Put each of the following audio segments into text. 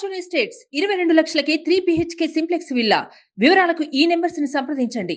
Fortune Estates ఇరవై రెండు లక్షలకే త్రీ బిహెచ్కే సింప్లెక్స్ విల్లా వివరాలకు ఈ నెంబర్స్ని సంప్రదించండి.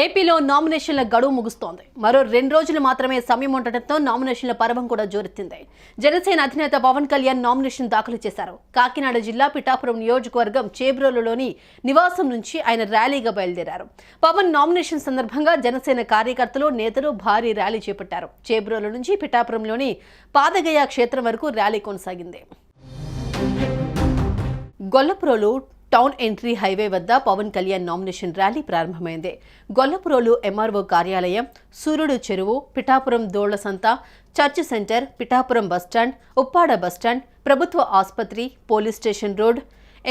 ఏపీలో నామినేషన్ల గడువు ముగుస్తోంది. మరో రెండు రోజులు మాత్రమే సమయం ఉండటంతో నామినేషన్ల పర్వం కూడా జోరెత్తింది. జనసేన అధినేత పవన్ కళ్యాణ్ నామినేషన్ దాఖలు చేశారు. కాకినాడ జిల్లా పిఠాపురం నియోజకవర్గం చేబ్రోలులోని నివాసం నుంచి ఆయన ర్యాలీగా బయలుదేరారు. పవన్ నామినేషన్ సందర్భంగా జనసేన కార్యకర్తలు నేతలు భారీ ర్యాలీ చేపట్టారు. చేబ్రోలు నుంచి పిఠాపురంలోని పాదగయ క్షేత్రం వరకు ర్యాలీ కొనసాగింది. గొల్లపురోలు టౌన్ ఎంట్రీ హైవే వద్ద పవన్ కళ్యాణ్ నామినేషన్ ర్యాలీ ప్రారంభమైంది. గొల్లపురోలు ఎంఆర్ఓ కార్యాలయం సూర్యుడు చెరువు పిఠాపురం దోళ్ళ సంత church centre Pithapuram bus stand Uppada bus stand ప్రభుత్వ ఆసుపత్రి police station road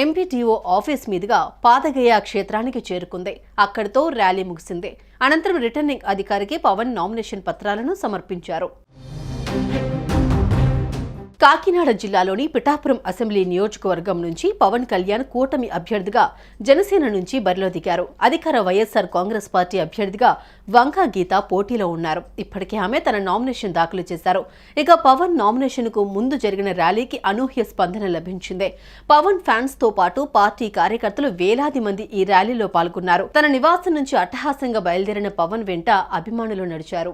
MPDO office మీదుగా పాదగయ క్షేత్రానికి చేరుకుంది. అక్కడితో ర్యాలీ ముగిసింది. అనంతరం రిటర్నింగ్ అధికారికి పవన్ నామినేషన్ పత్రాలను సమర్పించారు. కాకినాడ జిల్లాలోని పిఠాపురం అసెంబ్లీ నియోజకవర్గం నుంచి పవన్ కళ్యాణ్ కూటమి అభ్యర్థిగా జనసేన నుంచి బరిలో దిగారు. అధికార వైఎస్సార్ కాంగ్రెస్ పార్టీ అభ్యర్థిగా వంకా గీత పోటీలో ఉన్నారు. ఇప్పటికే ఆమె తన నామినేషన్ దాఖలు చేశారు. ఇక పవన్ నామినేషన్కు ముందు జరిగిన ర్యాలీకి అనూహ్య స్పందన లభించింది. పవన్ ఫ్యాన్స్తో పాటు పార్టీ కార్యకర్తలు వేలాది మంది ఈ ర్యాలీలో పాల్గొన్నారు. తన నివాసం నుంచి అట్టహాసంగా బయలుదేరిన పవన్ వెంట అభిమానులు నడిచారు.